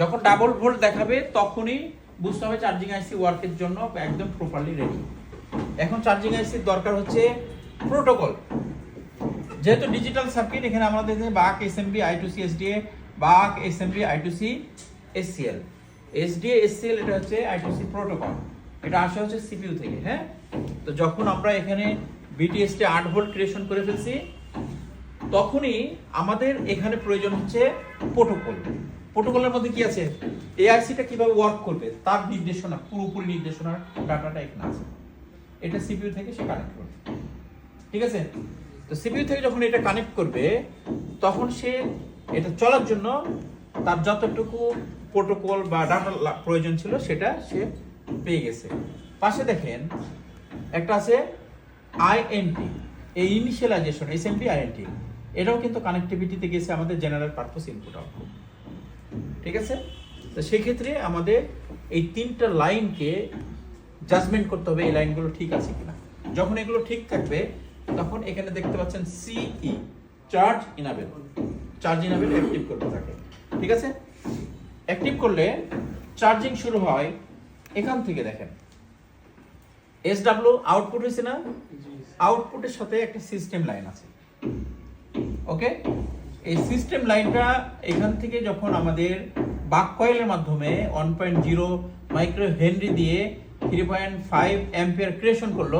যখন double volt দেখাবে, তখনই বুঝতে হবে চার্জিং আইসি ওয়ার্কের জন্য একদম প্রপারলি রেডি এখন চার্জিং আইসির দরকার হচ্ছে প্রোটোকল যেহেতু ডিজিটাল সার্কিট এখানে আমাদের buck SMB I two C SDA buck SMB I two C SCL SDA SCL এটা হচ্ছে আই টু সি প্রোটোকল এটা আসা হচ্ছে সিপিইউ থেকে হ্যাঁ? তো যখন আমরা এখানে বিটিএসটি আট ভোল্ট ক্রিয়েশন করে ফেলছি, তখনই আমাদের এখানে প্রয়োজন হচ্ছে প্রোটোকল প্রোটোকলের মধ্যে কি আছে? এআইসিটা কীভাবে ওয়ার্ক করবে? তার নির্দেশনা, পুরোপুরি নির্দেশনার ডাটাটা এখানে আছে। এটা সিপিইউ থেকে সে কানেক্ট করবে। ঠিক আছে? তো সিপিইউ থেকে যখন এটা কানেক্ট করবে, তখন সে এটা চলার জন্য তার যতটুকু প্রোটোকল বা ডাটা প্রয়োজন ছিল, সেটা সে পেয়ে গেছে। পাশে দেখেন, একটা আছে আইএনটি এই ইনিশিয়ালাইজেশন এসএমপি আইএনটি এটাও কিন্তু কানেক্টিভিটিতে গেছে আমাদের জেনারেল পারপাস ইনপুট আউটপুট ঠিক আছে? তো সেক্ষেত্রে আমাদের এই তিনটা লাইনকে জাজমেন্ট করতে হবে এই লাইনগুলো ঠিক আছে কিনা। যখন এগুলো ঠিক থাকবে তখন এখানে দেখতে পাচ্ছেন CE charge enable charge enable active করতে থাকে। ঠিক আছে? অ্যাক্টিভ করলে চার্জিং শুরু হয় এখান থেকে দেখেন। এস ডাব্লিউ আউটপুট হয়েছে না? আউটপুটের সাথে একটা সিস্টেম লাইন আছে। ওকে এই সিস্টেম লাইনটা এখান থেকে যখন আমাদের বাক কয়েলের মাধ্যমে one point zero micro henry দিয়ে three point five ampere creation করল,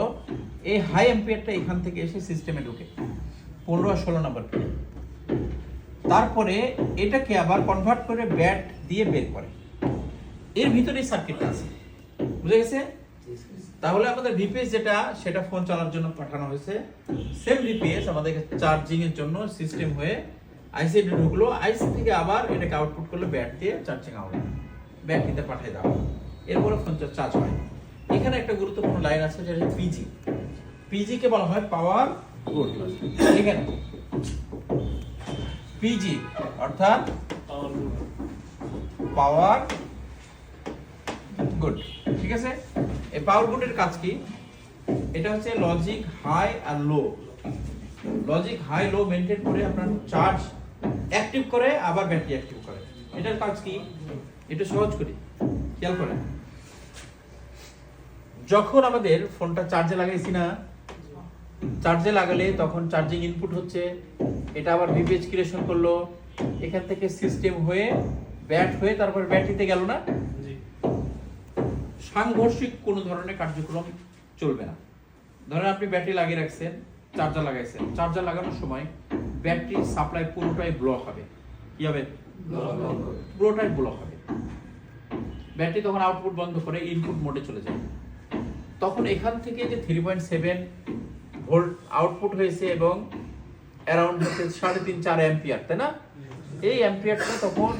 এই হাই অ্যাম্পিয়ারটা এখান থেকে এসে সিস্টেমে ঢুকে। পনেরো আর ষোলো নম্বর তারপরে এটাকে আবার কনভার্ট করে ব্যাট দিয়ে বের করে। এর ভিতরে সার্কিটটা আছে। বুঝে গেছে? তাহলে আমাদের ভিপিএস যেটা, সেটা ফোন চালানোর জন্য পাঠানো হয়েছে। সেম ভিপিএস আমাদের চার্জিং এর জন্য সিস্টেম হয়ে আইসি ঢুকলো আইসি থেকে আবার এটাকে আউটপুট করল ব্যাট দিয়ে চার্জিং আউট ব্যাটারিতে পাঠিয়ে দেওয়া এরপরে ফোন চার্জ হয়। এখানে একটা গুরুত্বপূর্ণ লাইন আছে যেটা পিজি পিজি কে বলা হয় পাওয়ার গুড এখানে পিজি অর্থাৎ পাওয়ার গুড ঠিক আছে? এই পাওয়ার গুডের কাজ কি? এটা হচ্ছে লজিক হাই আর low logic high low maintain করে আপনার চার্জ অ্যাক্টিভ করে আবার ব্যাটারি অ্যাক্টিভ করে। এটার কাজ কি? এটা সহজ করি। খেয়াল করেন। যখন আমাদের ফোনটা চার্জে লাগাইছি না চার্জে লাগালে তখন চার্জিং ইনপুট হচ্ছে এটা আবার ভিপিএইচ ক্রিয়েশন করল এখান থেকে সিস্টেম হয়ে ব্যাট হয়ে তারপর ব্যাটারিতে গেল না? সাংঘর্ষিক কোনো ধরনের কার্যক্রম চলবে না। ধরেন আপনি ব্যাটারি লাগিয়ে রাখছেন চার্জার লাগাইছেন। চার্জার লাগানোর সময় ব্যাটারি সাপ্লাই পুরোটাই ব্লক হবে। কি হবে? পুরোটাই ব্লক হবে। ব্যাটারি তখন আউটপুট বন্ধ করে ইনপুট মোডে চলে যায়। তখন এখান থেকে যে three point seven volt output হয়েছে এবং অ্যারাউন্ড হচ্ছে সাড়ে তিন চার অ্যাম্পিয়ার তাই না? এই অ্যাম্পিয়ারটা তখন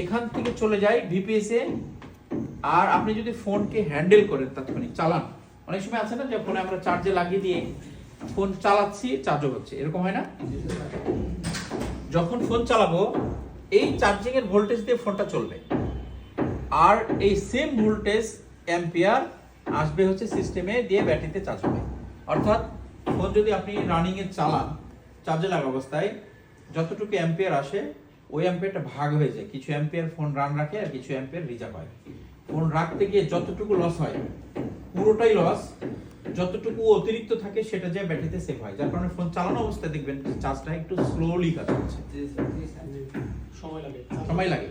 এখান থেকে চলে যায় ভিপিএস আর আপনি যদি ফোনকে হ্যান্ডেল করেন তাৎক্ষণিক, চালান। অনেক সময় আছে না যে ফোনে আমরা চার্জে লাগিয়ে দিয়ে ফোন চালাচ্ছি চার্জও হচ্ছে এরকম হয় না? যখন ফোন চালাবো, এই চার্জিং এর ভোল্টেজ দিয়ে ফোনটা চলবে। আর এই সেম ভোল্টেজ অ্যাম্পিয়ার আসবে হচ্ছে সিস্টেমে দিয়ে ব্যাটারিতে চার্জ হবে। অর্থাৎ ফোন যদি আপনি রানিং এ চালান চার্জে লাগা অবস্থায়, যতটুকু অ্যাম্পিয়ার আসে, ওই অ্যাম্পিয়ারটা ভাগ হয়ে যায়। কিছু অ্যাম্পিয়ার ফোন রান রাখে আর কিছু অ্যাম্পিয়ার রিজার্ভ হয়। ফোন রাখতে গিয়ে যতটুকু লস হয়, পুরোটাই লস যতটুকু অতিরিক্ত থাকে সেটা যে ব্যাটারিতে সেভ হয়। যার কারণে ফোন চালানো অবস্থায় দেখবেন চার্জটা একটু স্লোলি কাজ করছে সময় লাগে। সময় লাগে।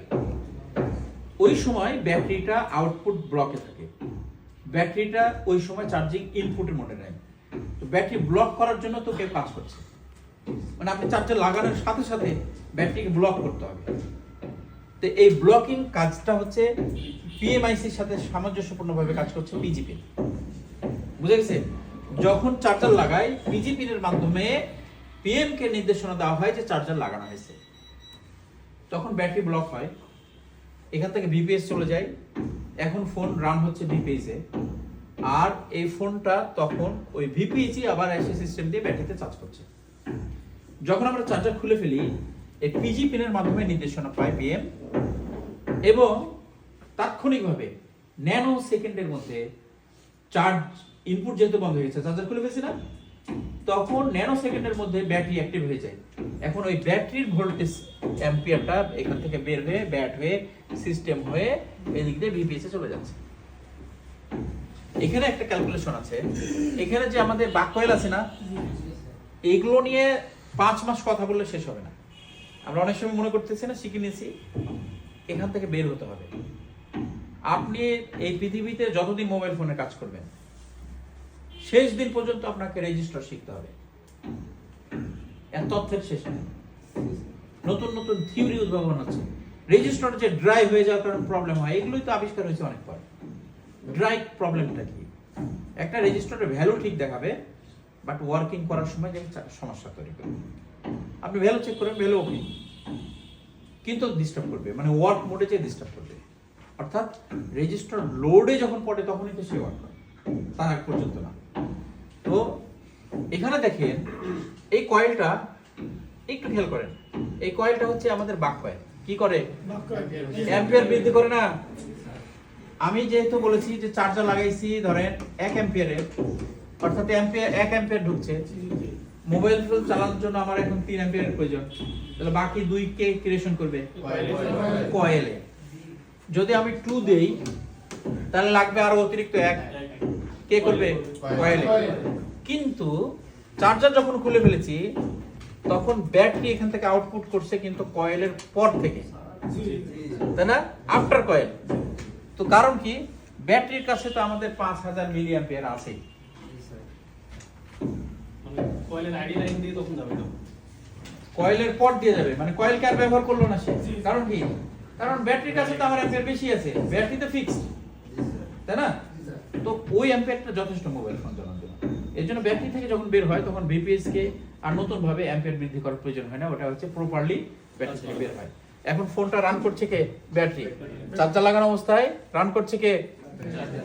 ওই সময় ব্যাটারিটা আউটপুট ব্লকে থাকে। ব্যাটারিটা ওই সময় চার্জিং ইনপুটের মোডে নেয়। তো ব্যাটারি ব্লক করার জন্য তো কেউ কাজ করছে। মানে আপনি চার্জার লাগানোর সাথে সাথে ব্যাটারিকে ব্লক করতে হবে। তো এই ব্লকিং কাজটা হচ্ছে পিএমআইসির সাথে সামঞ্জস্যপূর্ণভাবে কাজ করছে পিজিপি বুঝে গেছে যখন চার্জার লাগাই পিজিপি এর মাধ্যমে পিএম কে নির্দেশনা দেওয়া হয় যে চার্জার লাগানো হয়েছে। তখন ব্যাটারি ব্লক হয়। এখান থেকে বিপিএস চলে যায়। এখন ফোন রান হচ্ছে বিপিএস এ। আর এই ফোনটা তখন ওই ভিপিএসই আবার এসে সিস্টেম দিয়ে ব্যাটারিতে চার্জ করছে। যখন আমরা চার্জার খুলে ফেলি, এই পিজি পিনের মাধ্যমে নির্দেশনা পায় পিএম এবং তাৎক্ষণিকভাবে ন্যানো সেকেন্ডের মধ্যে চার্জ ইনপুট যেহেতু বন্ধ হয়ে গেছে চার্জার খুলে ফেলছি না, তখন ন্যানো সেকেন্ডের মধ্যে ব্যাটারি অ্যাক্টিভ হয়ে যায়। এখন ওই ব্যাটারির ভোল্টেজ অ্যাম্পিয়ারটা এখান থেকে বের হয়ে ব্যাট হয়ে সিস্টেম হয়ে এদিক দিয়ে বিপিএস এ চলে যাচ্ছে। এখানে একটা ক্যালকুলেশন আছে। এখানে যে আমাদের বাক কয়েল আছে না, এগুলো নিয়ে পাঁচ মাস কথা বললে শেষ হবে না। আমরা অনেক সময় মনে করতেছি না, শিখে নিয়েছি, এখান থেকে বের হতে হবে। আপনি এই পৃথিবীতে যতদিন মোবাইল ফোনে কাজ করবেন শেষ দিন পর্যন্ত আপনাকে রেজিস্টার শিখতে হবে। তথ্যের শেষ নেই। নতুন নতুন থিওরি উদ্ভাবন হচ্ছে রেজিস্টার যে ড্রাই হয়ে যাওয়ার কারণে প্রবলেম হয়। এগুলোই তো আবিষ্কার হয়েছে অনেক পর। ড্রাই প্রবলেমটা কি? একটা রেজিস্টারের ভ্যালু ঠিক দেখাবে বাট ওয়ার্কিং করার সময় যে সমস্যা তৈরি করবে আপনি ভ্যালু চেক করেন ভ্যালু ওকে কিন্তু ডিস্টার্ব করবে মানে ওয়ার্ক মোডে যে ডিস্টার্ব করবে। অর্থাৎ রেজিস্টার লোডে যখন পড়ে, তখনই তো সে ওয়ার্ক তার আগ পর্যন্ত না। তো এখানে দেখেন এই কয়েলটা একটু খেয়াল করেন। এই কয়েলটা হচ্ছে আমাদের বাক কয়েল। কি করে? অ্যাম্পিয়ার বৃদ্ধি করে না? আমি যেহেতু বলেছি যে চার্জার লাগাইছি ধরেন এক অ্যাম্পিয়ারের অর্থাৎ অ্যাম্পিয়ার এক অ্যাম্পিয়ার ঢুকছে। মোবাইল ফোন চালানোর জন্য আমার এখন তিন অ্যাম্পিয়ারের প্রয়োজন। তাহলে বাকি দুই কে ক্রিয়েশন করবে? কয়েলে। যদি আমি টু দেই তাহলে লাগবে আরও অতিরিক্ত এক। কে করবে? কয়েলে কিন্তু চার্জার যখন খুলে ফেলেছি তখন ব্যাটারি এখান থেকে আউটপুট করছে কিন্তু কয়েলের পর থেকে। তাই না? আফটার কয়েল তো কারণ কি? ব্যাটারির কাছে তো আমাদের পাঁচ হাজার মিলি অ্যাম্পিয়ার আছে। মানে কয়েলের আইডি লাইন দিয়ে তখন যাবে কয়েলের পর দিয়ে যাবে। মানে কয়েলকে আর ব্যবহার করল না সে। কারণ কি? কারণ ব্যাটারির কাছে তো আমার অ্যাম্পিয়ার বেশি আছে। ব্যাটারি তো ফিক্সড তাই না? ওই অ্যাম্পিয়ারটা যথেষ্ট মোবাইল ফোন চালানোর জন্য এর জন্য ব্যাটারি থেকে যখন বের হয়, তখন বিপিএস কে আর নতুন ভাবে অ্যাম্পিয়ার বৃদ্ধি করার প্রয়োজন হয় না, ওটা হচ্ছে প্রপারলি ব্যাটারি থেকে বের হয়। এখন ফোনটা রান করছে কে? ব্যাটারি চার্জার লাগানো অবস্থায় রান করছে কে?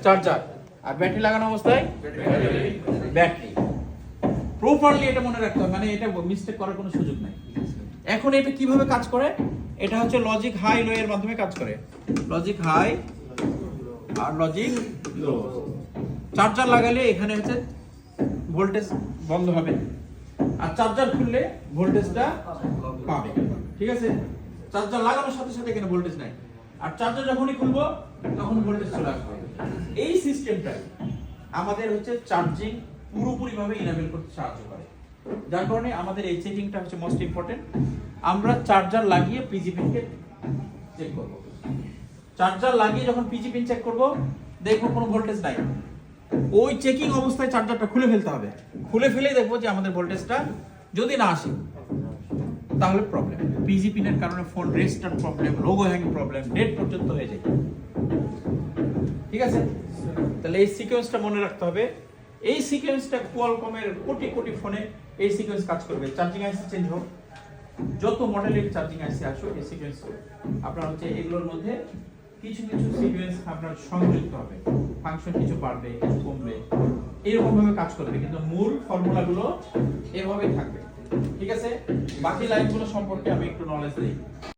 চার্জার আর ব্যাটারি লাগানো অবস্থায়? ব্যাটারি প্রপারলি এটা মনে রাখতে হবে মানে এটা মিস্টেক করার কোনো সুযোগ নাই। এখন এটা কীভাবে কাজ করে? এটা হচ্ছে লজিক হাই লো এর মাধ্যমে কাজ করে। লজিক হাই আর লজিক লো চার্জার লাগালে এখানে হচ্ছে ভোল্টেজ বন্ধ হবে। আর চার্জার খুললে ভোল্টেজটা পাবে। ঠিক আছে? চার্জার লাগানোর সাথে সাথে এখানে ভোল্টেজ নাই। আর চার্জার যখনই খুলবো, তখন ভোল্টেজ চলে আসবে। এই সিস্টেমটা আমাদের হচ্ছে চার্জিং পুরোপুরি ভাবে ইনাবেল করতে সাহায্য করে। যার কারণে আমাদের এই চেকিংটা হচ্ছে মোস্ট ইম্পর্টেন্ট আমরা চার্জার লাগিয়ে পিজি পিনকে চেক করব। চার্জার লাগিয়ে যখন পিজি পিন চেক করব, দেখব কোনো ভোল্টেজ নাই। ওই চেকিং অবস্থায় চার্জারটা খুলে ফেলতে হবে। খুলে ফেলেই দেখব যে আমাদের ভোল্টেজটা যদি না আসে, তাহলে প্রবলেম পিজি পিনের কারণে phone restart problem logo hang problem date পর্যন্ত হয়ে যায়। ঠিক আছে? তাহলে এই সিকোয়েন্সটা মনে রাখতে হবে। এই সিকোয়েন্সটা কোয়ালকমের কোটি কোটি ফোনে এই সিকোয়েন্স কাজ করবে। চার্জিং আইসি চেঞ্জ হোক। যত মডেলের চার্জিং আইসি আসুক, এই সিকোয়েন্স আপনার হচ্ছে এগুলোর মধ্যে কিছু কিছু সিকোয়েন্স আপনার সংযুক্ত হবে। ফাংশন কিছু বাড়বে, কিছু কমবে। এরকম ভাবে কাজ করবে, কিন্তু মূল ফর্মুলাগুলো এভাবেই থাকবে। ঠিক আছে? বাকি লাইনগুলো সম্পর্কে আমি একটু নলেজ দিই।